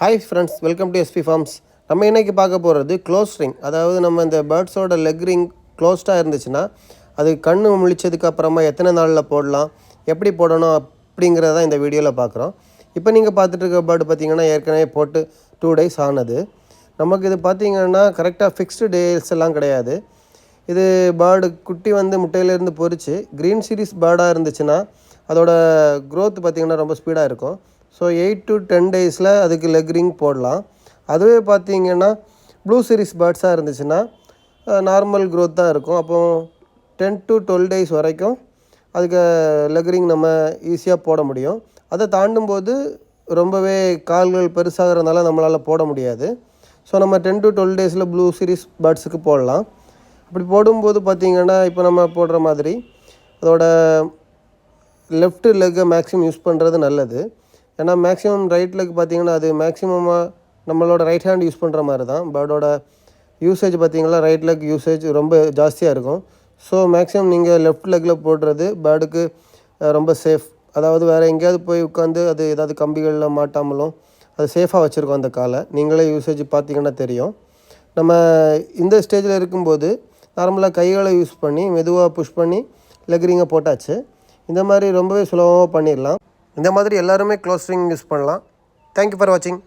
Hi friends welcome to SP farms நம்ம இன்னைக்கு பார்க்க போகிறது க்ளோஸ் ரிங் அதாவது நம்ம இந்த பேர்ட்ஸோட லெக் ரிங் க்ளோஸ்டாக இருந்துச்சுன்னா அது கண் முழிச்சதுக்கு அப்புறமா எத்தனை நாளில் போடலாம் எப்படி போடணும் அப்படிங்கிறத இந்த வீடியோவில் பார்க்குறோம். இப்போ நீங்கள் பார்த்துட்டு இருக்க பேர்டு பார்த்தீங்கன்னா ஏற்கனவே போட்டு டூ டேஸ் ஆனது. நமக்கு இது பார்த்தீங்கன்னா கரெக்டாக ஃபிக்ஸ்டு டேஸ் எல்லாம் கிடையாது. இது பேர்டு குட்டி வந்து முட்டையிலேருந்து பொரிச்சு க்ரீன் சீரிஸ் பேர்டாக இருந்துச்சுன்னா அதோட க்ரோத் பார்த்திங்கன்னா ரொம்ப ஸ்பீடாக இருக்கும். ஸோ எயிட் டு டென் டேஸில் அதுக்கு லெக் ரிங் போடலாம். அதுவே பார்த்தீங்கன்னா ப்ளூ சீரிஸ் பேர்ட்ஸாக இருந்துச்சுன்னா நார்மல் க்ரோத் தான் இருக்கும். அப்போ டென் டு டுவெல் டேஸ் வரைக்கும் அதுக்கு லெக் ரிங் நம்ம ஈஸியாக போட முடியும். அதை தாண்டும் போது ரொம்பவே கால்கள் பெருசாகிறதுனால நம்மளால் போட முடியாது. ஸோ நம்ம டென் டு டுவெல் டேஸில் ப்ளூ சீரிஸ் பேர்ட்ஸுக்கு போடலாம். அப்படி போடும்போது பார்த்திங்கன்னா இப்போ நம்ம போடுற மாதிரி அதோட லெஃப்ட் லெக்கை மேக்ஸிமம் யூஸ் பண்ணுறது நல்லது. ஏன்னா மேக்ஸிமம் ரைட் லெக் பார்த்தீங்கன்னா அது மேக்ஸிமமாக நம்மளோட ரைட் ஹேண்ட் யூஸ் பண்ணுற மாதிரி தான் பேர்டோட யூசேஜ் பார்த்தீங்கன்னா ரைட் லெக் யூசேஜ் ரொம்ப ஜாஸ்தியாக இருக்கும். ஸோ மேக்ஸிமம் நீங்கள் லெஃப்ட் லெக்கில் போடுறது பேர்டுக்கு ரொம்ப சேஃப் அதாவது வேறு எங்கேயாவது போய் உட்காந்து அது ஏதாவது கம்பிகளில் மாட்டாமலும் அது சேஃபாக வச்சுருக்கோம் அந்த காலை. நீங்களே யூசேஜ் பார்த்தீங்கன்னா தெரியும். நம்ம இந்த ஸ்டேஜில் இருக்கும்போது நார்மலாக கைகளை யூஸ் பண்ணி மெதுவாக புஷ் பண்ணி லெக்ரிங்கை போட்டாச்சு. இந்த மாதிரி ரொம்பவே சுலபமாக பண்ணிடலாம். இந்த மாதிரி எல்லாருமே க்ளோஸ் ரிங் யூஸ் பண்ணலாம். தேங்க்யூ ஃபார் வாட்சிங்